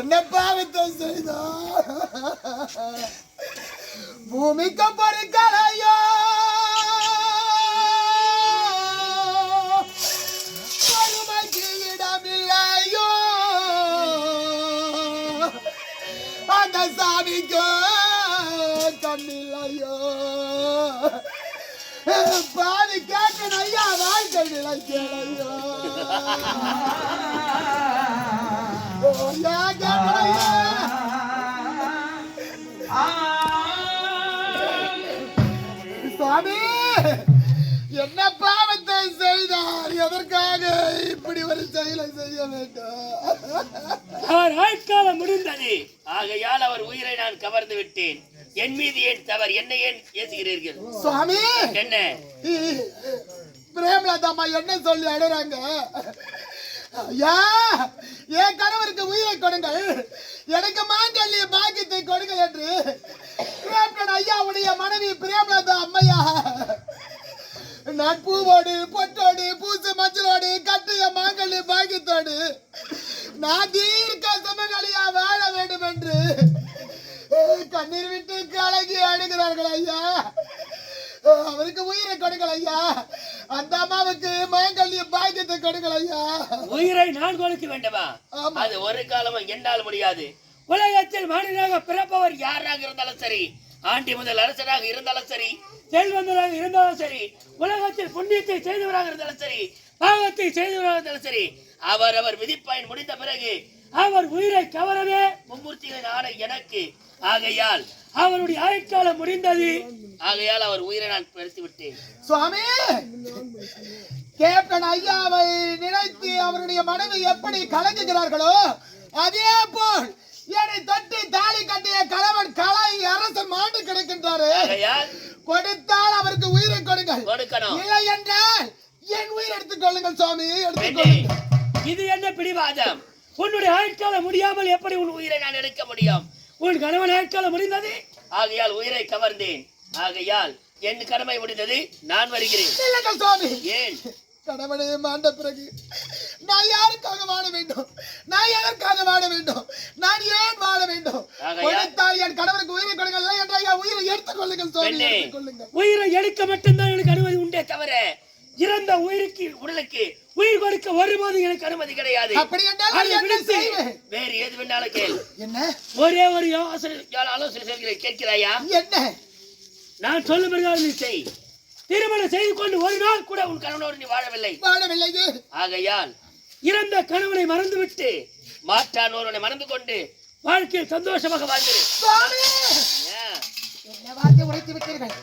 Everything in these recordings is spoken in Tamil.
என்ன பாவத்தை செய்தா? பூமிக்கு பொறுக்கலையோ? பொறுமைக்கு இடமில்லையோ? அந்த சாமிக்கு கண்ணில்லையோ? பாதி கேட்கணும் ஐயா வாழ்க்கை நிலைக்கலையோ சுவாமி என்ன பாவத்தை செய்தார்? எதற்காக இப்படி ஒரு செயலை செய்ய வேண்டும்? அவர் ஆட்காலம் முடிந்தது. ஆகையால் அவர் உயிரை நான் கவர்ந்து விட்டேன். என் மீது ஏன் தவறு? என்னை ஏன் ஏசுகிறீர்கள்? சுவாமி! என்ன? பிரேமலதா அம்மா என்ன சொல்லி அழுறாங்க? ஐயா என் கணவருக்கு உயிரை கொடுங்கள். எனக்கு மாங்கல்ய பாக்கியத்தை கொடுங்கள் என்று பிரேமலன் ஐயாவுடைய மனைவி பிரேமலதா அம்மையா நான் நட்பூவோடு பொட்டோடு பூசு மஞ்சளோடு கட்டிய மாங்கல்ய பாக்கியத்தோடு நான் தீர்க்க சமகலியா வாழ வேண்டும் என்று கண்ணீர் விட்டு கலகி அழுகிறார்கள் ஐயா. அவருக்கு உயிரை கொடுங்கள் ஐயா. அந்த அம்மாவுக்கு மாங்கல்ய பாக்கியத்தை கொடுங்கள் ஐயா. உயிரை நான் கொடுக்க வேண்டுமா. அது ஒரு காலமும் என்னால் முடியாது. உலகத்தில் மனிதனாக பிறப்பவர் யாராக இருந்தாலும் சரி ஆண்டி முதல் அரசராக இருந்தாலும் சரி செல்வந்தராக இருந்தாலும் சரி உலகத்தில் புண்ணியத்தை செய்தவராக இருந்தாலும் சரி பாவத்தை செய்தவராக இருந்தாலும் சரி அவர் அவர் விதிப்பயன் முடிந்த பிறகு அவர் உயிரை கவரவே மும்மூர்த்திகளின் ஆணை எனக்கு. ஆகையால் அவருடைய ஆயுட்காலம் முடிந்தது. ஆகையால் அவர் உயிரை நான் பறித்து விட்டேன் சுவாமி கேப்டன் ஐயாவை நினைத்து அவருடைய மனைவி எப்படி கலங்குகிறார்களோ அதே போல் என்னை தொட்டி தாலி கட்டிய கணவன் கலை அரசன் மாண்டு கிடக்கின்றாரு. கொடுத்தால் அவருக்கு உயிரை கொடுங்கள். இல்லை என்றால் என் உயிர் எடுத்துக் கொள்ளுங்கள் சுவாமி எடுத்துக் பெண்ணே, கொள்ளுங்கள். இது என்ன பிடிவாதம்? உன்னுடைய ஆட்காலம் முடியாமல் எப்படி உன் உயிரை நான் எடுக்க முடியும்? உன் கணவன் ஆட்காலம் முடிந்தது? ஆகையால் உயிரை கவர்ந்தேன். ஆகையால் என் கடமை முடிந்தது. நான் வருகிறேன். சுவாமி. ஏன்? கணவனை மாண்ட பிறகு நான் யாருக்காக வாழ வேண்டும்? நான் எதற்காக வாழ வேண்டும்? நான் ஏன் வாழ வேண்டும்? கொடுத்தால் என் கணவருக்கு உயிரை கொடுங்கள். என்ற உயிரை எடுத்துக் கொள்ளுங்கள் உயிரை எடுக்க மட்டும்தான் எனக்கு அனுமதி உண்டே தவிர இறந்த உயிருக்கு உடலுக்கு உயிர் கொடுக்க ஒருபோதும் எனக்கு அனுமதி கிடையாது. வேறு எது வேணாலும் கேள். என்ன? ஒரே ஒரு யோசனை ஆலோசனை சொல்கிறேன். கேட்கிறாயா? என்ன? நான் சொல்லும் நீ செய். திருமணம் செய்து கொண்டு ஒரு நாள் கூட உன் கணவனோடு நீ வாழவில்லை. வாழவில்லை ஆகையால் இறந்த கணவனை மறந்துவிட்டு மாற்றான் ஒருவனை மறந்து கொண்டு வாழ்க்கையில் சந்தோஷமாக ஏன்? என்ன வார்த்தை உரைத்து விட்டீர்கள்.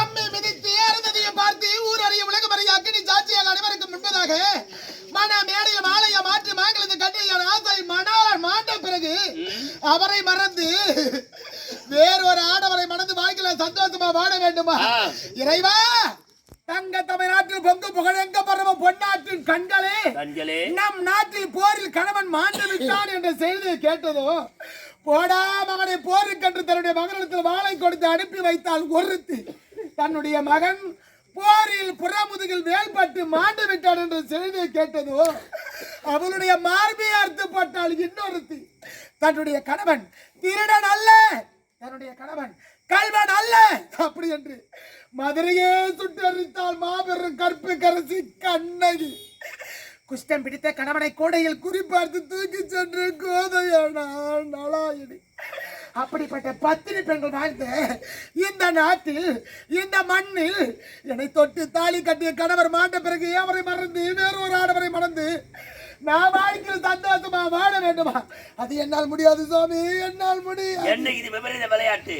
அம்மை மிதித்து ஏறுந்ததையை பார்த்து ஊர் அறிய உலகம் அறிய அக்னி சாட்சியாக அனைவருக்கும் முன்பதாக மன மேடையில் மாலையை மாற்றி மாங்கலத்தை கட்டி என் ஆசை மணால் மாண்ட பிறகு அவரை மறந்து வேறொரு ஆடவரை மணந்து வாழ்க்கையில சந்தோஷமா வாழ வேண்டுமா. இறைவா தங்க தமிழ்நாட்டில் பொங்கு புகழெங்க பரவ பொன்னாட்டின் கண்களே கண்களே. நம் நாட்டில் போரில் கணவன் மாண்டு விட்டான் என்ற செய்தியை கேட்டதும் போடா மகனை போருக்கென்று தன்னுடைய மகனிடத்தில் வாளை கொடுத்து அனுப்பி வைத்தால் ஒருத்தி. தன்னுடைய மகன் போரில் புறமுதுகில் வேல்பட்டு மாண்டு விட்டான் என்ற செய்தியை கேட்டதோ அவளுடைய மார்பை அறுத்துப்பட்டால் இன்னொருத்தி. தன்னுடைய கணவன் திருடன் அல்ல! தன்னுடைய கணவன் கல்வன் அல்ல! அப்படி என்று மதுரையே சுட்டரித்தால் மாபெரும் கற்பு கரசி கண்ணகி. குஷ்டம் பிடித்த கணவனை கோடையில் குறிப்பார்த்து தூக்கி சென்று கோதையான நலாயினி அப்படிப்பட்ட பத்தினி பெண்கள் வாழ்ந்த இந்த நாட்டில் இந்த மண்ணில் என்னை தொட்டு தாலி கட்டிய கணவர் மாண்ட பிறகு அவரை மறந்து வேறொரு ஆடவரை மறந்து நான் வாழ்க்கையில் சந்தோஷமா வாழ வேண்டுமா? அது என்னால் முடியாது சுவாமி என்னால் முடியாது. என்ன இது விபரீத விளையாட்டு?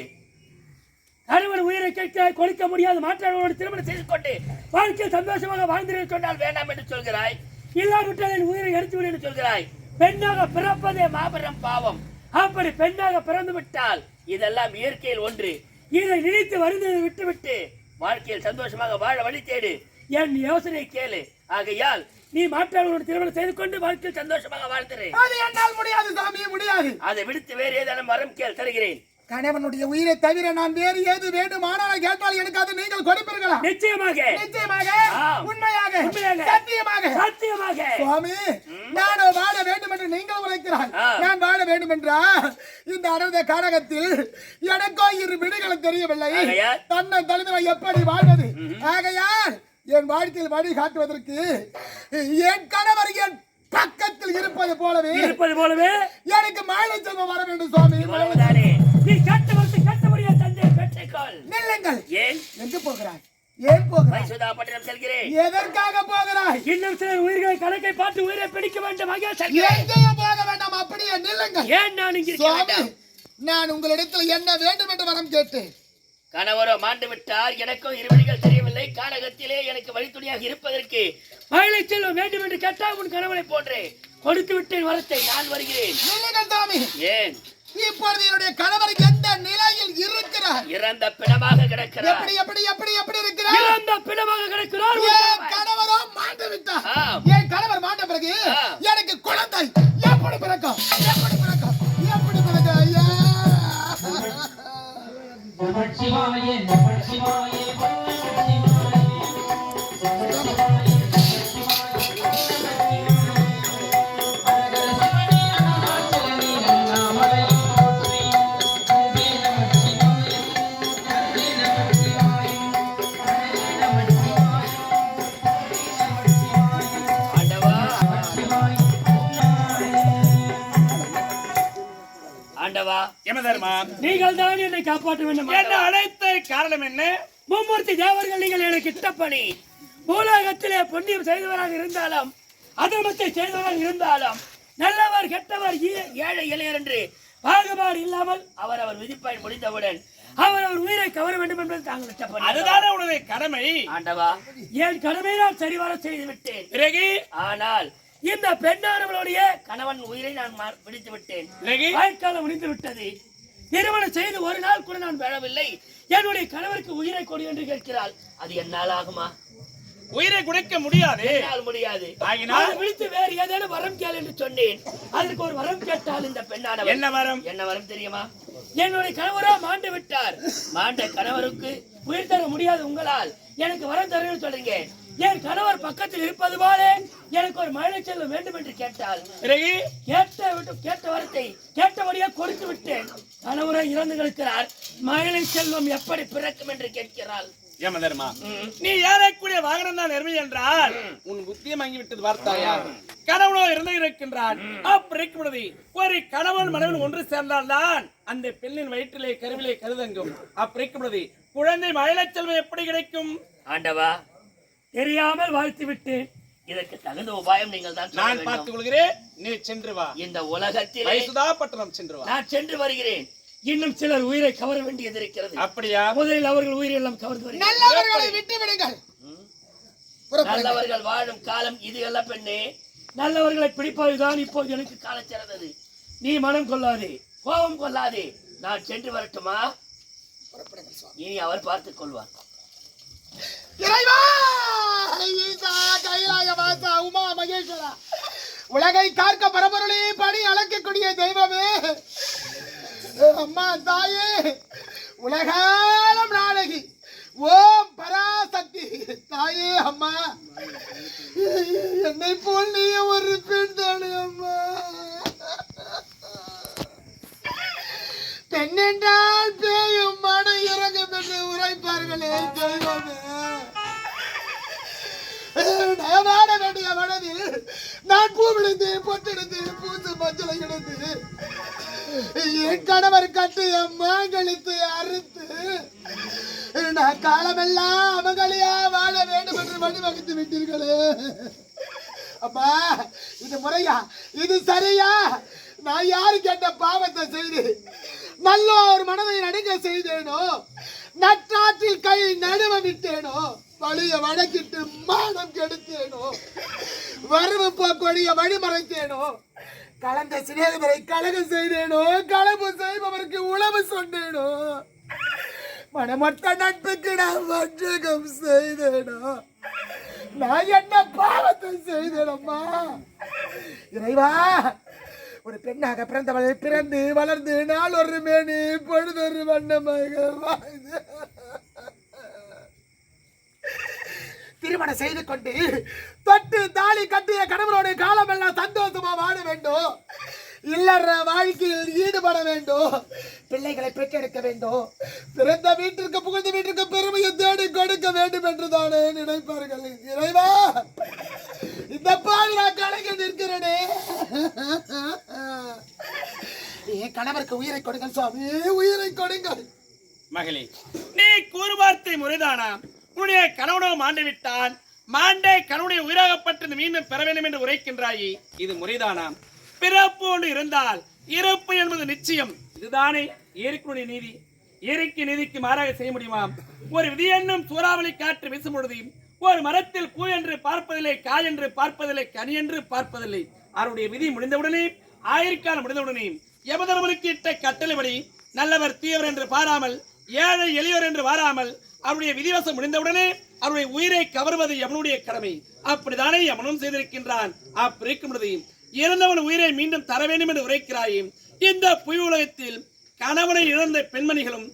கணவன் உயிரை கேட்க கொடுக்க முடியாது மாற்றவர்களோடு திருமணம் செய்து கொண்டு வாழ்க்கையில் சந்தோஷமாக வாழ்ந்திரு சொன்னால் வேண்டாம் என்று சொல்கிறாய். இல்லாவிட்டால் என் உயிரை எடுத்துவிடு என்று சொல்கிறாய். பெண்ணாக பிறப்பதே மாபெரும் பாவம். அப்படி பெண்ணாக பிறந்து விட்டால் இதெல்லாம் இயற்கையில் ஒன்று. இதை நினைத்து வருந்ததை விட்டுவிட்டு வாழ்க்கையில் சந்தோஷமாக வாழ வழி தேடு. என் யோசனை கேளு. ஆகையால் நீ மாற்றவர்களோடு திருமணம் செய்து கொண்டு வாழ்க்கையில் சந்தோஷமாக வாழ்ந்திரு. அது என்னால் முடியாது சாமி முடியாது. அதை விடுத்து வேறு ஏதேனும் மரம் கேள் தருகிறேன். கணவனுடைய உயிரை தவிர நான் வேறு ஏது வேண்டுமானால் கேட்டால் எனக்கு அது நீங்கள் கொடுப்பீர்களா? நிச்சயமாக. நிச்சயமாக. உண்மையாக. சத்தியமாக. சத்தியமாக. சுவாமி நானோ வாழ வேண்டும் என்று நீங்கள் உழைக்கிறாய். நான் வாழ வேண்டும் என்றா இந்த அடர்ந்த காரகத்தில் எனக்கோ இரு விடுகளும் தெரியவில்லை? தன்னை தலைமை எப்படி வாழ்வது? ஆகையால் என் வாழ்க்கையில் வழி காட்டுவதற்கு என் கணவர் என் பக்கத்தில் இருப்பது போலவே இருப்பது போலவே எனக்கு மாலை செல்வம் வர வேண்டும் சுவாமி. நீ கட்ட வந்து கட்டபடியா தந்தை பெற்றுக்கொள் நில்லுங்கள். ஏன்? எங்கு போகிறாய். ஏன் போகிறாய்? மைசூதா பட்டினம் செல்கிறேன். எதற்காக போகிறாய்? இன்னும் சிலர் உயிர்களை கணக்கை பார்த்து உயிரை பிடிக்க வேண்டும். எங்கேயும் போக வேண்டாம். அப்படியே நில்லுங்கள். ஏன் நான் இங்கே இருக்க சுவாமி வேண்டாம்? நான் உங்களிடத்தில் என்ன வேண்டும் என்று வரம் கேட்டேன். கணவரோ மாண்டு விட்டார் எனக்கும் இருவழிகள் தெரியவில்லை. கானகத்திலே எனக்கு வழித்துணையாக இருப்பதற்கு மகளை செல்வம் வேண்டும் என்று கேட்டால் உன் கணவனை போன்றே கொடுத்து விட்டேன். வரத்தை நான் வருகிறேன். ஏன்? இப்பொழுது என்னுடைய கணவர் எந்த நிலையில் இருக்கிறார்? இறந்த பிணமாக கிடக்கிறார். எப்படி எப்படி எப்படி எப்படி இருக்கிறார்? இறந்த பிணமாக கிடக்கிறார். என். கணவரோ மாண்டு விட்டார். என் கணவர் மாண்ட பிறகு. எனக்கு குழந்தை. எப்படி பிறக்கும்? எப்படி பிறக்கும்? எப்படி பிறக்கும்? ஐயா. நமச்சிவாய நமச்சிவாய. யமதர்மா நீங்கள் தான் என்னை காப்பாற்ற வேண்டும் என்ன. அழைத்த காரணம் என்ன? மும்மூர்த்தி தேவர்கள் நீங்கள் எனக்கு இட்டப்பணி பூலோகத்திலே புண்ணியம் செய்தவராக இருந்தாலும் அதர்மத்தை செய்தவராக இருந்தாலும் நல்லவர் கெட்டவர் ஏழை இளையர் என்று பாகுபாடு இல்லாமல் அவர் அவர் விதிப்பாய் முடிந்தவுடன் அவர் அவர் உயிரை கவர வேண்டும் என்பது தாங்கள் இட்டப்பணி அதுதானே உனது கடமை. ஆண்டவா என் கடமை நான் சரிவர செய்து விட்டேன். பிறகு? ஆனால் இந்த பெண்ணானவளுடைய கணவன் உயிரை நான் பிடித்து விட்டேன். பிறகு வாழ்க்காலம் முடிந்து விட்டது. திருமணம் செய்து ஒரு நாள் கூட நான் வாழவில்லை. என்னுடைய கணவருக்கு உயிரை கொடு என்று கேட்கிறாள். அது என்னால் ஆகுமா? உயிரை குடைக்க முடியாது. முடியாது. விடுத்து வேறு ஏதேனும் வரம் கேள் என்று சொன்னேன். அதற்கு ஒரு வரம் கேட்டால் இந்த பெண்ணானவள். என்ன வரம்? என்ன வரம் தெரியுமா? என்னுடைய கணவரா மாண்டு விட்டார். மாண்ட கணவருக்கு உயிர் தர முடியாது உங்களால். எனக்கு வரம் தரணும்னு சொல்றீங்க என் கணவர் பக்கத்தில் இருப்பது போல எனக்கு ஒரு மழை செல்வம் வேண்டும் என்று கேட்டால் பிறகு? கேட்ட விட்டு கேட்ட வரத்தை கேட்டபடியே கொடுத்து விட்டேன். கணவரை இறந்து கிடக்கிறார். மழை செல்வம் எப்படி பிறக்கும் என்று கேட்கிறாள். யமதர்மா ம். நீ ஏறக்கூடிய வாகனம் தான் எருமை என்றால் உன் புத்தியம் வாங்கிவிட்டது பார்த்தாயா கணவனோ இறந்து இருக்கின்றான் அப்படி இருக்கும் பொழுது ஒரு கணவன் மனைவன் ஒன்று சேர்ந்தால்தான் அந்த பெண்ணின் வயிற்றிலே கருவிலே கருதங்கும். அப்படி இருக்கும் பொழுது குழந்தை மழைச் செல்வம் எப்படி கிடைக்கும்? ஆண்டவா தெரியாமல் வாழ்த்து விட்டேன். இதற்கு தகுந்த உபாயம் நீங்கள் தான் நான். பார்த்துக் கொள்கிறேன் நீ சென்று வா. இந்த உலகத்திலே பட்டணம் சென்று வா. நான் சென்று வருகிறேன். இன்னும் சிலர் உயிரை கவர வேண்டியது இருக்கிறது. அப்படியா? முதலில் அவர்கள் உயிரை எல்லாம் கவர்ந்து வருகிறேன் நல்லவர்களை விட்டு விடுங்கள். நல்லவர்கள் வாழும் காலம் இது அல்ல பெண்ணே. நல்லவர்களை பிடிப்பதுதான் இப்போது எனக்கு கால சிறந்தது. நீ மனம் கொள்ளாதே கோபம் கொள்ளாதே. நான் சென்று வரட்டுமா. இனி அவர் பார்த்துக் கொள்வார். இறைவா! ஈசா கைலாய வாசா உமா மகேஸ்வரா. உலகை காக்க பரபொருளே பணி அளக்கக்கூடிய தெய்வமே. அம்மா தாயே. உலகாலம் நாடகி. ஓம் பராசக்தி. தாயே அம்மா. என்னை போல் நீ ஒரு பெண் தானே அம்மா. பெண் என்றால் பேயும் மன இறங்கும் என்று உரைப்பார்களே தெய்வமே. நயனாட வேண்டிய மனதில் நான் பூவிழுந்து பொட்டெடுத்து பூத்து மஞ்சளை கிடந்து என் கணவர் கட்டு என் மாங்கழித்து அறுத்து நான் காலமெல்லாம் அவங்களையா வாழ வேண்டும் என்று வழிவகுத்து விட்டீர்களே. அப்பா இது முறையா? இது சரியா? நான் யாரு கேட்ட பாவத்தை செய்து நல்ல ஒரு மனதை நடுங்க செய்தேனோ? நற்றாற்றில் கை நடுவ விட்டேனோ பழிய வடக்கிட்டு மானம் கெடுத்தேனோ? வரவு போக்கொழிய வழிமறைத்தேனோ? கலந்த சிநேகிதரை கலகம் செய்தேனோ? களவு செய்பவருக்கு உழவு சொன்னேனோ? மனமற்ற நட்புக்கு நான் வஞ்சகம் செய்தேனோ? நான் என்ன பாவத்தை செய்தேனம்மா? இறைவா ஒரு பெண்ணாக பிறந்தவள் பிறந்து வளர்ந்து நாள் ஒரு மேனி பொழுதொரு வண்ணமாக வாழ்ந்து. திருமணம் செய்து கொண்டு தொட்டு தாலி கட்டிய கணவனோட காலமெல்லாம் சந்தோஷமா வாழ வேண்டும். இல்லற வாழ்க்கையில் ஈடுபட வேண்டும். பிள்ளைகளை பெற்றெடுக்க வேண்டும். பிறந்த வீட்டிற்கு புகுந்த வீட்டிற்கு பெருமையை தேடி கொடுக்க வேண்டும் என்று தானே நினைப்பார்கள். இறைவா இந்த பாவி நான் கலைஞர் நிற்கிறேனே. என் கணவருக்கு உயிரை கொடுங்கள் சுவாமி உயிரை கொடுங்கள். மகளே நீ கூறு வார்த்தை முறைதானா உன்னுடைய கணவனோ மாண்டு விட்டான் மாண்டே கணவனுடைய உயிராகப்பட்டது மீண்டும் பெற வேண்டும் என்று உரைக்கின்றாயே. இது முறைதானாம் பிறப்பு ஒன்று இருந்தால் இறப்பு என்பது நிச்சயம். இதுதானே இயற்கையுடைய நீதி. இயற்கை நீதிக்கு மாறாக செய்ய முடியுமா? ஒரு விதி என்னும் சூறாவளி காற்று வீசும் பொழுது ஒரு மரத்தில் பூ என்று பார்ப்பதில்லை காய் என்று பார்ப்பதில்லை கனி என்று பார்ப்பதில்லை. அவருடைய விதி முடிந்தவுடனே ஆயிரக்காலம் முடிந்தவுடனே எமதர்மனுக்கு இட்ட கட்டளைப்படி நல்லவர் தீயவர் என்று பாராமல் ஏழை எளியோர் என்று வாராமல் அவருடைய விதிவசம் முடிந்தவுடனே அவருடைய உயிரை கவர்வது எவனுடைய கடமை? அப்படித்தானே எவனும் செய்திருக்கின்றான். அப்படிருக்கும் பொழுது இறந்தவன் உயிரை மீண்டும் தர வேண்டும் என்று உரைக்கிறாயே இந்த புவி உலகத்தில் கணவனை இழந்த பெண்மணிகளும்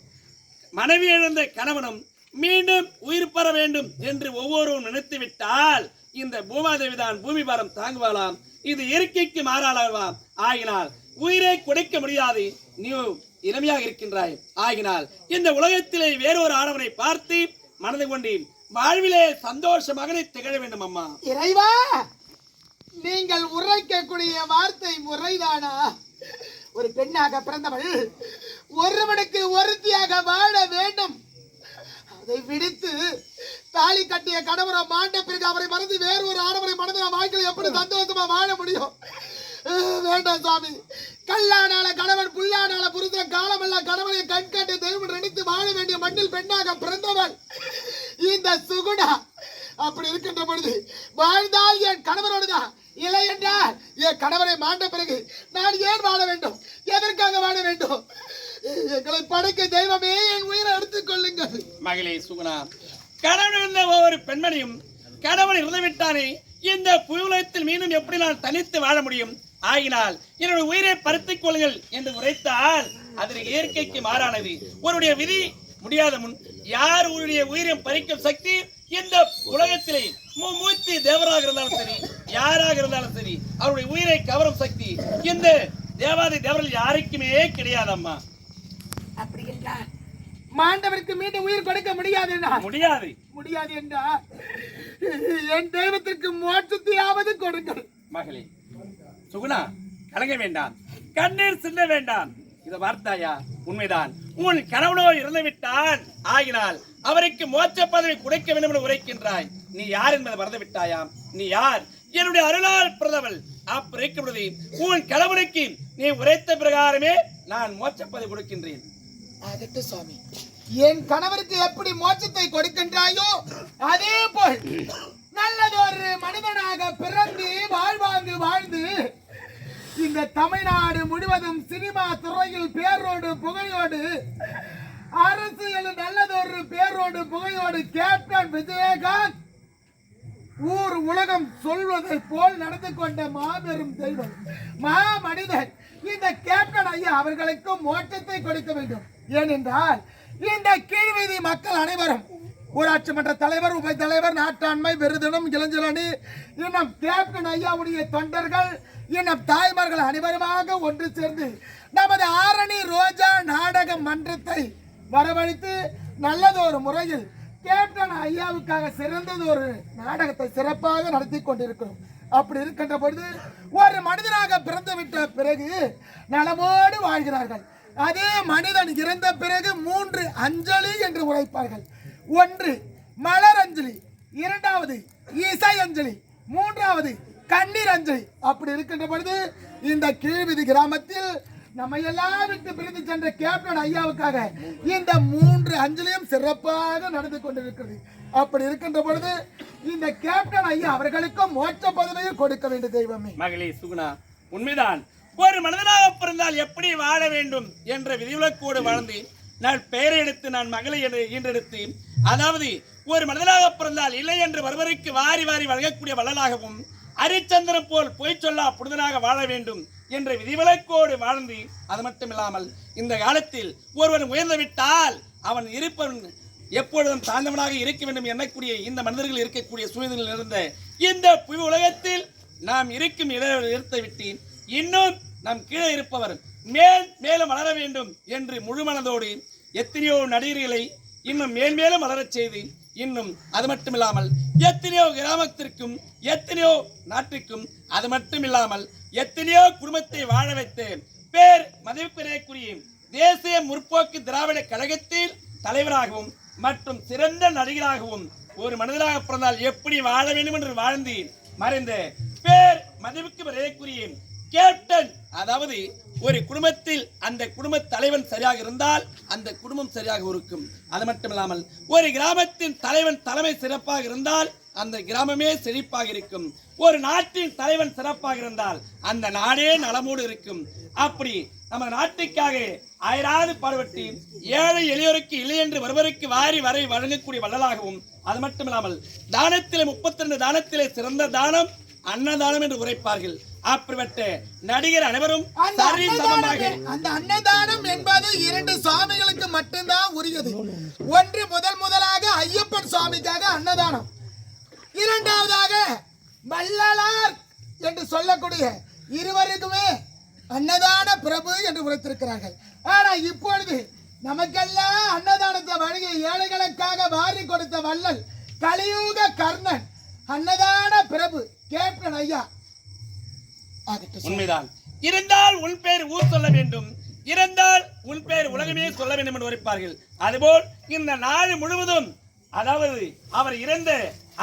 மனைவி இழந்த கணவனும் மீண்டும் உயிர் பெற வேண்டும் என்று ஒவ்வொருவரும் நினைத்து விட்டால் இந்த பூமாதேவி தான் பூமி பாரம் தாங்குவாளாம். இது இயற்கைக்கு மாறாளவாம் ஆகினால் உயிரை குடைக்க முடியாது. நீ இளமையாக இருக்கின்றாய். ஆகினால் இந்த உலகத்திலே வேறொரு ஆடவனை பார்த்து மனது கொண்டு வாழ்விலே சந்தோஷ மகனை திகழ வேண்டும் அம்மா. இறைவா நீங்கள் உரைக்கக்கூடிய வார்த்தை முறைதானா? ஒரு பெண்ணாக பிறந்தவள் ஒருவனுக்கு ஒருத்தியாக வாழ வேண்டும். அதை விடுத்து தாலி கட்டிய கணவரை மாண்ட பிறகு அவரை மறந்து வேறு ஒரு ஆடவரை மனதில் வாழ்க்கையில் எப்படி சந்தோஷமா வாழ முடியும்? வேண்டாம் சாமி. கல்லானால கணவன் புல்லானால புரிந்த காலமெல்லாம் கணவனை கண் தெய்வம் நினைத்து வாழ வேண்டிய மண்ணில் பெண்ணாக பிறந்தவள் இந்த சுகுணா அப்படி இருக்கின்ற பொழுது வாழ்ந்தால் என் கணவரோடு தான் இல்லை என்றால் என் கணவரை மாண்ட பிறகு நான் ஏன் வாழ வேண்டும்? எதற்காக வாழ வேண்டும்? எங்களை படைக்க தெய்வமே என் உயிரை எடுத்துக் கொள்ளுங்கள். மகளே சுகுணா கணவன் இருந்த ஒவ்வொரு பெண்மணியும் கணவன் இறந்துவிட்டானே இந்த புயுலகத்தில் மீண்டும் எப்படி நான் தனித்து வாழ முடியும்? ஆகினால் என்னுடைய உயிரை பருத்திக் கொள்ளுங்கள் என்று உரைத்தால் அது இயற்கைக்கு மாறானது. உன்னுடைய விதி முடியாத முன் யார் உன்னுடைய உயிரை பறிக்கும் சக்தி? இந்த உலகத்திலே மூர்த்தி தேவராக இருந்தாலும் சரி யாராக இருந்தாலும் சரி அவருடைய உயிரை கவரும் சக்தி இந்த தேவாதி தேவர்கள் யாருக்குமே கிடையாதம்மா. அப்படி என்றால் மாண்டவருக்கு மீண்டும் உயிர் கொடுக்க முடியாது என்றால்? முடியாது. முடியாது என்றால் என் தெய்வத்திற்கு மோட்சத்தையாவது கொடுங்கள். மகளே சுகுணா கலங்க வேண்டாம். கண்ணீர் சிந்த வேண்டாம். இத வார்த்தாயா உண்மைதான். உன் கணவனோ இறந்து விட்டான். ஆகினால் அவருக்கு மோட்ச பதவி குடைக்க வேண்டும் என்று உரைக்கின்றாய். நீ யார் என்பதை மறந்து விட்டாயாம்? நீ யார்? என்னுடைய அருளால் பிரதவல் அப்படிருக்கும் பொழுது உன் கணவனுக்கு நீ உரைத்த பிரகாரமே நான் மோட்ச பதவி கொடுக்கின்றேன். ஆகட்டும் சுவாமி. என் கணவருக்கு எப்படி மோட்சத்தை கொடுக்கின்றாயோ அதே போல் நல்லதொரு மனிதனாக பிறந்து வாழ்வாங்கு வாழ்ந்து இந்த தமிழ்நாடு முழுவதும் சினிமா துறையில் பேரோடு புகையோடு அரசியல் நல்லதொரு பேரோடு புகையோடு கேப்டன் விஜயகாந்த் ஊர் உலகம் சொல்வதை போல் நடந்து கொண்ட மாபெரும் தெய்வம் மா மனிதன் இந்த கேப்டன் ஐயா அவர்களுக்கும் ஓட்டத்தை கொடுக்க வேண்டும். ஏனென்றால் இந்த கீழ்வீதி மக்கள் அனைவரும் ஊராட்சி மன்ற தலைவர் உப தலைவர் நாட்டாண்மை விருதுனம் இளைஞரணி இன்னும் கேப்டன் ஐயாவுடைய தொண்டர்கள் இன்னும் தாய்மார்கள் அனைவருமாக ஒன்று சேர்ந்து நமது ஆரணி ரோஜா நாடக மன்றத்தை வரவழைத்து நல்லதொரு முறையில் கேப்டன் ஐயாவுக்காக சிறந்தது ஒரு நாடகத்தை சிறப்பாக நடத்தி கொண்டிருக்கிறோம். அப்படி இருக்கின்ற பொழுது ஒரு மனிதனாக பிறந்து விட்ட பிறகு நலமோடு வாழ்கிறார்கள். அதே மனிதன் இறந்த பிறகு மூன்று அஞ்சலி என்று உழைப்பார்கள். ஒன்று மலர் அஞ்சலி. இரண்டாவது இசை அஞ்சலி. மூன்றாவது கண்ணீர் அஞ்சலி. அப்படி இருக்கின்ற பொழுது இந்த கீழ்விதி கிராமத்தில் நம்ம எல்லாம் விட்டு பிரிந்து சென்ற கேப்டன் ஐயாவுக்காக இந்த மூன்று அஞ்சலியும் சிறப்பாக நடந்து கொண்டிருக்கிறது. அப்படி இருக்கின்ற பொழுது இந்த கேப்டன் ஐயா அவர்களுக்கும் மோட்ச பதவியை கொடுக்க வேண்டிய தெய்வமே. மகளே சுகுணா உண்மைதான். ஒரு மனிதனாக பிறந்தால் எப்படி வாழ வேண்டும் என்ற விதிவிலக்கோடு வாழ்ந்து நான் பெயரை எடுத்து நான் மகளை என- ஈன்றெடுத்து அதாவது ஒரு மனிதனாக பிறந்தால் இல்லை என்று ஒருவருக்கு வாரி வாரி வழங்கக்கூடிய வள்ளலாகவும் அரிச்சந்திரன் போல் பொய் சொல்லா புனிதனாக வாழ வேண்டும் என்ற விதிவிலக்கோடு வாழ்ந்து அது மட்டும் இல்லாமல் இந்த காலத்தில் ஒருவன் உயர்ந்து விட்டால் அவன் இருப்பவன் எப்பொழுதும் தாழ்ந்தவனாக இருக்க வேண்டும் எண்ணக்கூடிய இந்த மனிதர்கள் இருக்கக்கூடிய சூழ்நிலையில் இருந்த இந்த புவி உலகத்தில் நாம் இருக்கும் இட இடத்தை விட்டேன். இன்னும் நம் கீழே இருப்பவர் மேல் மேலும் வளர வேண்டும் என்று முழு மனதோடு எத்தனையோ நடிகர்களை இன்னும் மேன்மேலும் வளரச் செய்து இன்னும் அது மட்டும் இல்லாமல் எத்தனையோ கிராமத்திற்கும் எத்தனையோ நாட்டுக்கும் அது மட்டும் இல்லாமல் எத்தனையோ குடும்பத்தை வாழ வைத்து பேர் மதிப்புக்குரிய தேசிய முற்போக்கு திராவிட கழகத்தில் தலைவராகவும் மற்றும் சிறந்த நடிகராகவும் ஒரு மனிதராக பிறந்தால் எப்படி வாழ வேண்டும் என்று வாழ்ந்து மறைந்த பேர் மதிப்புக்கு மரியாதைக்குரிய கேப்டன். அதாவது ஒரு குடும்பத்தில் அந்த குடும்ப தலைவன் சரியாக இருந்தால் அந்த குடும்பம் சரியாக இருக்கும். அது மட்டும் இல்லாமல் ஒரு கிராமத்தின் தலைவன் தலைமை சிறப்பாக இருந்தால் அந்த கிராமமே செழிப்பாக இருக்கும். ஒரு நாட்டின் தலைவன் சிறப்பாக இருந்தால் அந்த நாடே நலமோடு இருக்கும். அப்படி நம்ம நாட்டுக்காக அயராது பாடுபட்டு ஏழை எளியோருக்கு இல்லை என்று வருவருக்கு வாரி வரை வழங்கக்கூடிய வள்ளலாகவும் அது மட்டும் இல்லாமல் தானத்திலே முப்பத்தி ரெண்டு தானத்திலே சிறந்த தானம் அன்னதானம் என்று உரைப்பார்கள். அப்படிப்பட்ட நடிகர் அனைவரும் அந்த அன்னதானம் அந்த அன்னதானம் என்பது இரண்டு சுவாமிகளுக்கு மட்டும்தான் உரியது. ஒன்று முதல் முதலாக ஐயப்பன் சுவாமிக்காக அன்னதானம். இரண்டாவதாக வள்ளலார் என்று சொல்லக்கூடிய இருவருக்குமே அன்னதான பிரபு என்று உரைத்திருக்கிறார்கள். ஆனா இப்பொழுது நமக்கெல்லாம் அன்னதானத்தை வழங்கிய ஏழைகளுக்காக வாரி கொடுத்த வள்ளல் கலியுக கர்ணன் அன்னதான பிரபு கேப்டன் ஐயா. உண்மைதான். இருந்தால் உன் பேர் ஊர் சொல்ல வேண்டும். இருந்தால் உன் பேர் உலகமே சொல்ல வேண்டும் என்று உரைப்பார்கள். அதுபோல் இந்த நாடு முழுவதும் அதாவது அவர் இறந்த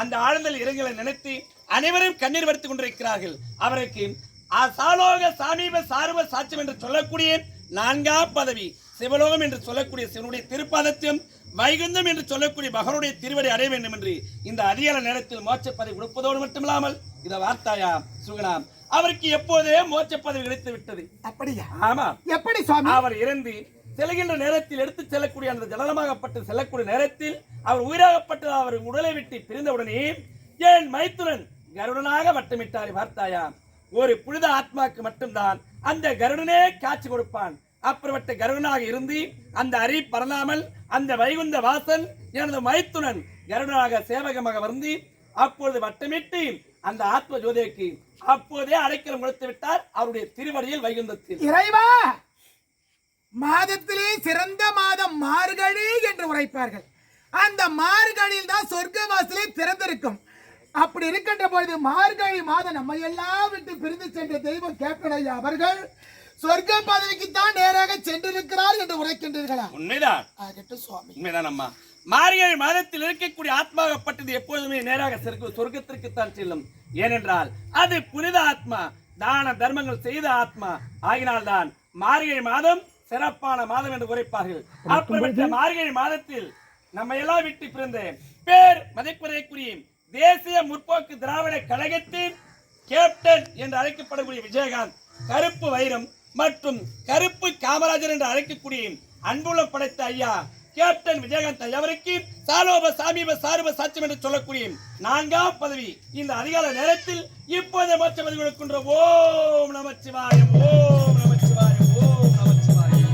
அந்த ஆழ்ந்தல் இரங்கலை நினைத்து அனைவரும் கண்ணீர் வடித்துக் கொண்டிருக்கிறார்கள். அவருக்கு அசாலோக சாலோக சாமீப சார்ப சாட்சியம் என்று சொல்லக்கூடிய நான்காம் பதவி சிவலோகம் என்று சொல்லக்கூடிய சிவனுடைய திருப்பாதத்தையும் வைகுந்தம் என்று சொல்லக்கூடிய மகனுடைய திருவடி அடைய வேண்டும் என்று இந்த அதிகால நேரத்தில் மோட்ச பதவி கொடுப்பதோடு மட்டுமில்லாமல் இதை வார்த்தாயா சுகனாம் அவருக்கு எப்போதே மோட்ச பதவி கிடைத்து விட்டது. அப்படியா? ஆமா. எப்படி சுவாமி? அவர் இறந்து செல்கின்ற நேரத்தில் எடுத்து செல்லக்கூடிய அந்த ஜலமாகப்பட்டு செல்லக்கூடிய நேரத்தில் அவர் உயிராகப்பட்டு அவர் உடலை விட்டு பிரிந்தவுடனே என் மைத்துனன் கருடனாக வட்டமிட்டார் பார்த்தாயா? ஒரு புனித ஆத்மாக்கு மட்டும்தான் அந்த கருடனே காட்சி கொடுப்பான். அப்படிப்பட்ட கருடனாக இருந்து அந்த அரி பறந்தாமல் அந்த வைகுந்த வாசன் எனது மைத்துனன் கருடனாக சேவகமாக வந்து அப்பொழுது வட்டமிட்டு அந்த ஆத்ம ஜோதிக்கு அப்போதே அடைக்கலம் கொடுத்து விட்டார். அவருடைய திருவடியில் வைகுந்தத்தில். இறைவா மாதத்திலே சிறந்த மாதம் மார்கழி என்று உரைப்பார்கள். அந்த மார்கழியில் தான் சொர்க்க வாசலே திறந்திருக்கும். அப்படி இருக்கின்ற பொழுது மார்கழி மாதம் நம்ம எல்லாம் விட்டு பிரிந்து சென்ற தெய்வம் கேப்டன் ஐயா அவர்கள் சொர்க்க பதவிக்கு தான் நேராக சென்றிருக்கிறார் என்று உரைக்கின்றீர்களா? உண்மைதான். ஆகட்டும் சுவாமி. உண்மைதான் அம்மா மார்கழி மாதத்தில் இருக்கக்கூடிய ஆத்மாகப்பட்டது எப்பொழுதுமே நேராக சொர்க்க- சொர்க்கத்திற்குத்தான் செல்லும். ஏனென்றால் அது புனித ஆத்மா தான தர்மங்கள் செய்த ஆத்மா. ஆகினால்தான் மார்கழி மாதம் சிறப்பான மாதம் என்று உரைப்பார்கள். அப்படிப்பட்ட மார்கழி மாதத்தில் நம்ம எல்லாம் விட்டு பிறந்த பேர் மதிப்புரைக்குரிய தேசிய முற்போக்கு திராவிட கழகத்தின் கேப்டன் என்று அழைக்கப்படக்கூடிய விஜயகாந்த் கருப்பு வைரம் மற்றும் கருப்பு காமராஜர் என்று அழைக்கக்கூடிய அன்புள்ள படைத்த ஐயா கேப்டன் விஜயகாந்த் ஐயாவிற்கு சாலோப சாமீப சார்ப சாட்சியம் என்று சொல்லக்கூடிய நான்காம் பதவி. இந்த அதிகால நேரத்தில் இப்போது மோட்ச பதவி கொடுக்கின்ற ஓம் நமச்சிவாயம் ஓம் நமச்சிவாயம் ஓம் நமச்சிவாயம்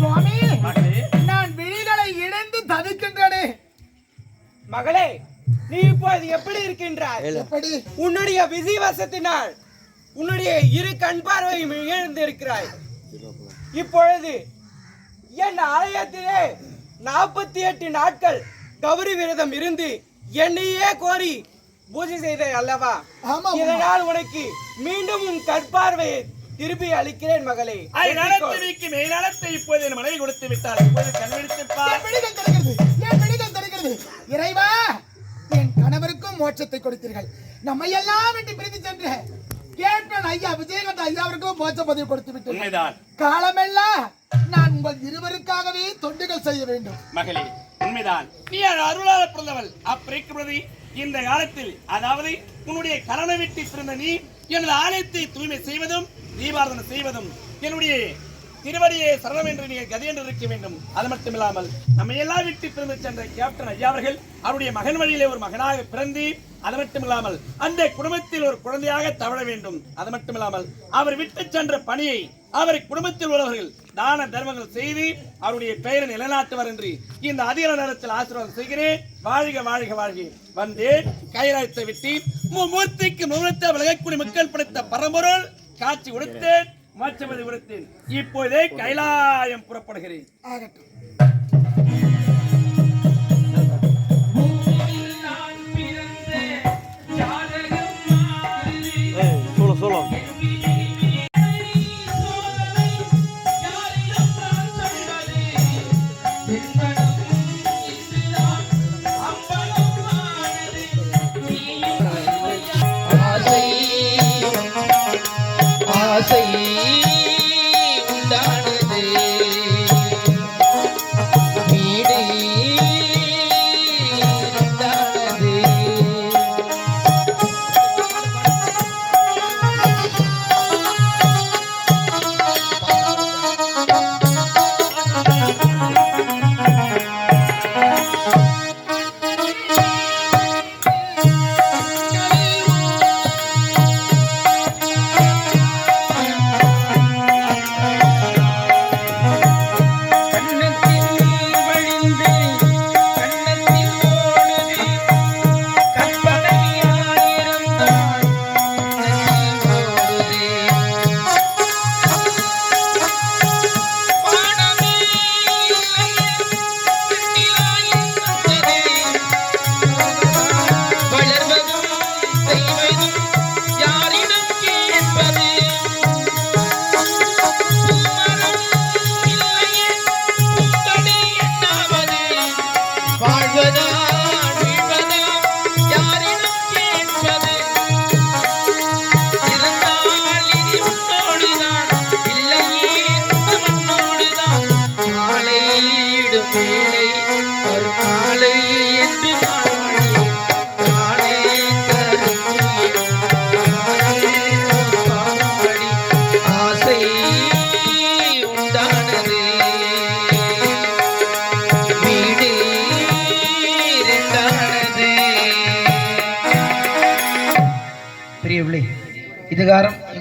சுவாமி மகளே. நான் விழிகளை இழந்து தவிக்கின்றனே. மகளே நீ இப்போது எப்படி இருக்கின்றாய்? எப்படி? உன்னுடைய விதிவசத்தினால் உன்னுடைய இரு கண் பார்வையும் இழந்து இருக்கிறாய் இப்பொழுது என் ஆலயத்திலே நாற்பத்தி எட்டு நாட்கள் கௌரி விரதம் இருந்து என்னையே கோரி பூஜை செய்த அல்லவா? இதனால் உனக்கு மீண்டும் உன் கற்பார்வையை திருப்பி அளிக்கிறேன் மகளே. நலத்திற்கு மெய்நலத்தை இப்போது என் மனைவி கொடுத்து விட்டால் இப்போது தருகிறது இறைவா என் கணவருக்கும் மோட்சத்தை கொடுத்தீர்கள். நம்ம எல்லாம் விட்டு பிரிந்து சென்ற கேப்டன் ஐயா விஜயகாந்த் ஐயா அவருக்கும் மோட்ச பதவி கொடுத்து உண்மைதான். காலமெல்லாம் நான் உங்கள் இருவருக்காகவே தொண்டுகள் செய்ய வேண்டும். மகளே உண்மைதான். நீ அருளால பிறந்தவள். அப்படி இந்த காலத்தில் அதாவது உன்னுடைய கரண விட்டு பிறந்த நீ எனது ஆலயத்தை தூய்மை செய்வதும் தீபாரதனை செய்வதும் என்னுடைய திருவடியே சரணம் என்று நீங்கள் கதி என்று இருக்க வேண்டும். அது மட்டுமில்லாமல் நம்ம எல்லாம் விட்டு பிறந்து சென்ற கேப்டன் ஐயா அவர்கள் அவருடைய மகன் வழியிலே ஒரு மகனாக பிறந்து அது மட்டும் இல்லாமல் அந்த குடும்பத்தில் ஒரு குழந்தையாக தவழ வேண்டும். அது மட்டும் இல்லாமல் அவர் விட்டு சென்ற பணியை அவர் குடும்பத்தில் உள்ளவர்கள் தான தர்மங்கள் செய்து அவருடைய பெயரை நிலைநாட்டுவர் என்று இந்த அதிகார நேரத்தில் ஆசீர்வாதம் செய்கிறேன். வாழ்க வாழ்க வாழ்க. வந்து கைராயத்தை விட்டு மூர்த்திக்கு முகத்தை விலகக்கூடிய மக்கள் படைத்த பரம்பொருள் காட்சி கொடுத்தேன் மாற்றமதி கொடுத்தேன் இப்போதே கைலாயம் புறப்படுகிறேன். ஆகட்டும்.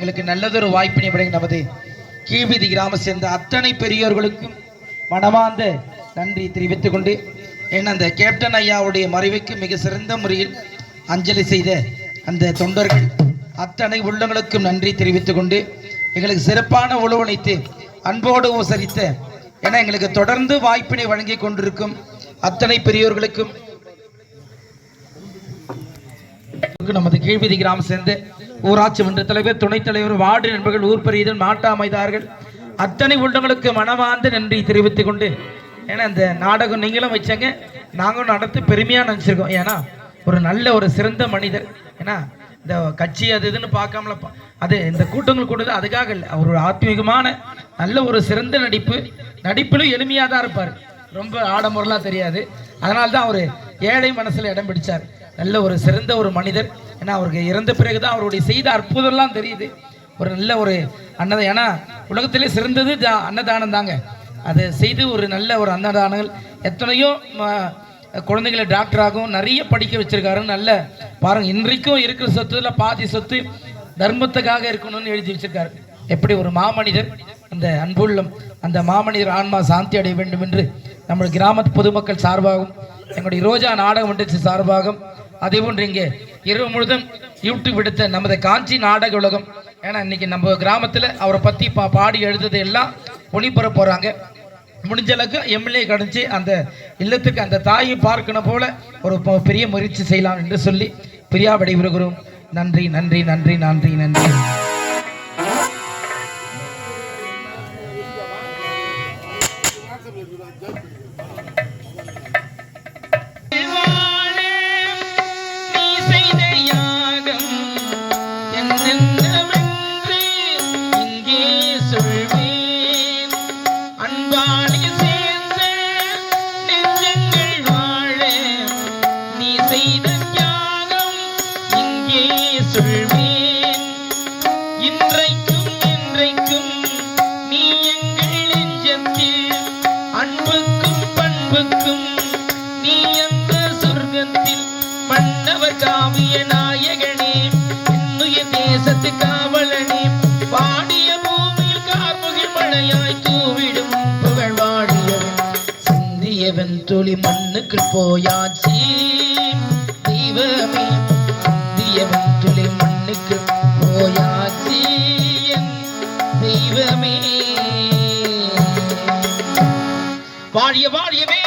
எங்களுக்கு நல்லதொரு வாய்ப்பினை விட நமது கீழ்வீதி கிராம சேர்ந்த அத்தனை பெரியோர்களுக்கும் மனமார்ந்த நன்றி தெரிவித்துக் கொண்டு என் அந்த கேப்டன் ஐயாவுடைய மறைவுக்கு மிக சிறந்த முறையில் அஞ்சலி செய்த அந்த தொண்டர்கள் அத்தனை உள்ளங்களுக்கும் நன்றி தெரிவித்துக் கொண்டு எங்களுக்கு சிறப்பான உழவழைத்து அன்போடு உபசரித்த என எங்களுக்கு தொடர்ந்து வாய்ப்பினை வழங்கி கொண்டிருக்கும் அத்தனை பெரியோர்களுக்கும் நமது கீழ்வீதி கிராமம் சேர்ந்த ஊராட்சி மன்ற தலைவர் துணைத் தலைவர் வார்டு நண்பர்கள் ஊர் பெரியதன் மாட்டா அமைதார்கள் அத்தனை உள்ளங்களுக்கு மனமார்ந்த நன்றி தெரிவித்துக் கொண்டு ஏன்னா இந்த நாடகம் நீங்களும் வச்சங்க நாங்களும் நடத்தி பெருமையாக நினச்சிருக்கோம். ஏன்னா ஒரு நல்ல ஒரு சிறந்த மனிதர். ஏன்னா இந்த கட்சி அது இதுன்னு பார்க்காமல பா- அது இந்த கூட்டங்கள் கூடுது அதுக்காக இல்லை. அவர் ஒரு ஆத்மீகமான நல்ல ஒரு சிறந்த நடிப்பு. நடிப்பிலும் எளிமையாக தான் இருப்பார். ரொம்ப ஆடம்பரம்லாம் தெரியாது. அதனால தான் அவர் ஏழை மனசில் இடம் பிடிச்சார். நல்ல ஒரு சிறந்த ஒரு மனிதர். ஏன்னா அவருக்கு இறந்த பிறகு தான் அவருடைய செய்த அற்புதம்லாம் தெரியுது. ஒரு நல்ல ஒரு அன்னதானம் ஏன்னா உலகத்திலே சிறந்தது தா- அன்னதானம் தாங்க. அதை செய்து ஒரு நல்ல ஒரு அன்னதானங்கள். எத்தனையோ ம, குழந்தைகளை டாக்டராகவும் நிறைய படிக்க வச்சிருக்காரு. நல்ல பாருங்கள் இன்றைக்கும் இருக்கிற சொத்துல பாதி சொத்து தர்மத்துக்காக இருக்கணும்னு எழுதி வச்சிருக்காரு. எப்படி ஒரு மாமனிதர் அந்த அன்புள்ளம் அந்த மாமனிதர் ஆன்மா சாந்தி அடைய வேண்டும் என்று நம்முடைய கிராமத்து பொதுமக்கள் சார்பாகவும் எங்களுடைய ரோஜா நாடக மன்றத்தின் சார்பாகவும் அதே போன்று இங்கே இரவு முழுதும் யூடியூப் எடுத்த நமது காஞ்சி நாடக உலகம். ஏன்னா இன்னைக்கு நம்ம கிராமத்தில் அவரை பற்றி பா பாடி எழுதது எல்லாம் ஒளிபர போகிறாங்க முடிஞ்ச அளவுக்கு எம்எல்ஏ கிடைச்சி அந்த இல்லத்துக்கு அந்த தாயை பார்க்கணும் போல ஒரு பெரிய முயற்சி செய்யலாம் என்று சொல்லி பிரியா விடைபெறுகிறோம். நன்றி நன்றி நன்றி நன்றி நன்றி. மழையாய் தூவிடும் புகழ் வாடியவன். சிந்தியவன் துளி மண்ணுக்கு போயாச்சி தெய்வமே சிந்தியவன் துளி மண்ணுக்கு போயாச்சி தெய்வமே. வாழிய வாழியவே